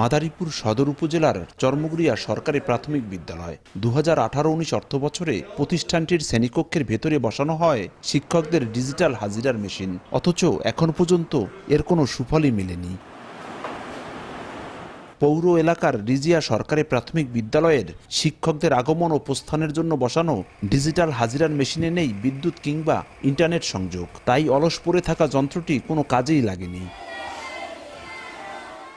মাদারীপুর সদর উপজেলার চরমুগরিয়া সরকারি প্রাথমিক বিদ্যালয়। দু হাজার আঠারো উনিশ অর্থ বছরে প্রতিষ্ঠানটির শ্রেণীকক্ষের ভেতরে বসানো হয় শিক্ষকদের ডিজিটাল হাজিরার মেশিন। অথচ এখন পর্যন্ত এর কোনো সুফলই মেলেনি। পৌর এলাকার রিজিয়া সরকারি প্রাথমিক বিদ্যালয়ের শিক্ষকদের আগমন ও প্রস্থানের জন্য বসানো ডিজিটাল হাজিরার মেশিনে নেই বিদ্যুৎ কিংবা ইন্টারনেট সংযোগ। তাই অলস পড়ে থাকা যন্ত্রটি কোনো কাজেই লাগেনি।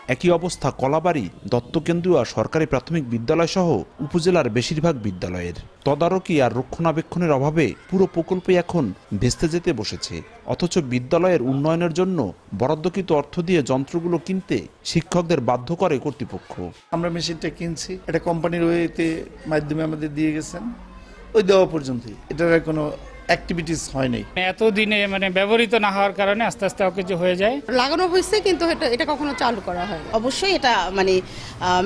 একই অবস্থা কলাবাড়ি, দত্তকেন্দ্রীয় সরকারি প্রাথমিক বিদ্যালয় সহ উপজেলার বেশিরভাগ বিদ্যালয়ের। তদারকি আর রক্ষণাবেক্ষণের অভাবে পুরো প্রকল্পে এখন ভেস্তে যেতে বসেছে। অথচ বিদ্যালয়ের উন্নয়নের জন্য বরাদ্দকৃত অর্থ দিয়ে যন্ত্রগুলো কিনতে শিক্ষকদের বাধ্য করে কর্তৃপক্ষ। আমরা মেশিনটা কিনছি, এটা কোম্পানির ওয়েতে মাধ্যমে আমাদের দিয়ে গেছেন। ওই দেওয়া পর্যন্তই। এটার কোনো অ্যাক্টিভিটিস হয় নাই এতদিনে মানে ব্যবহৃত না হওয়ার কারণে আস্তে আস্তে কিছু হয়ে যায়। লাগানো হয়েছে কিন্তু এটা এটা কখনো চালু করা হয় অবশ্যই এটা মানে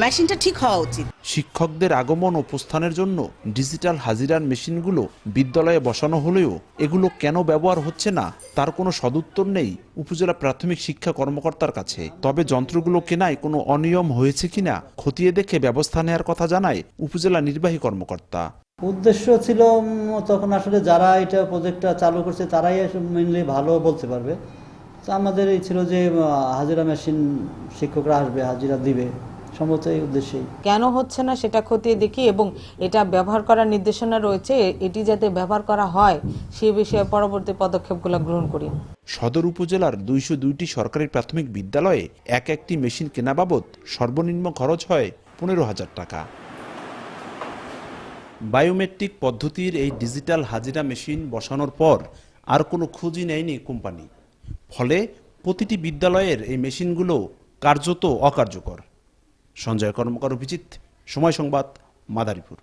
মেশিনটা ঠিক হওয়া উচিত। শিক্ষকদের আগমন ও প্রস্থানের জন্য ডিজিটাল হাজিরার মেশিনগুলো বিদ্যালয়ে বসানো হলেও এগুলো কেন ব্যবহার হচ্ছে না তার কোনো সদুত্তর নেই উপজেলা প্রাথমিক শিক্ষা কর্মকর্তার কাছে। তবে যন্ত্রগুলো কেনায় কোনো অনিয়ম হয়েছে কিনা খতিয়ে দেখে ব্যবস্থা নেওয়ার কথা জানায় উপজেলা নির্বাহী কর্মকর্তা। উদ্দেশ্য ছিল তখন আসলে যারা এটা প্রজেক্টটা চালু করছে তারাই মেনলি ভালো বলতে পারবে। তো আমাদের এই ছিল যে হাজিরা মেশিন শিক্ষকরা আসবে হাজিরা দিবে। সম্ভবত এই উদ্দেশ্যেই। কেন হচ্ছে না সেটা খতিয়ে দেখি এবং এটা ব্যবহার করার নির্দেশনা রয়েছে এটি যাতে ব্যবহার করা হয় সে বিষয়ে পরবর্তী পদক্ষেপগুলো গ্রহণ করি। সদর উপজেলার দুইশো দুইটি সরকারি প্রাথমিক বিদ্যালয়ে এক একটি মেশিন কেনা বাবদ সর্বনিম্ন খরচ হয় পনেরো হাজার টাকা। বায়োমেট্রিক পদ্ধতির এই ডিজিটাল হাজিরা মেশিন বসানোর পর আর কোনো খুঁজি নেয়নি কোম্পানি। ফলে প্রতিটি বিদ্যালয়ের এই মেশিনগুলো কার্যত অকার্যকর। সঞ্জয় কর্মকার অভিজিৎ, সময় সংবাদ, মাদারীপুর।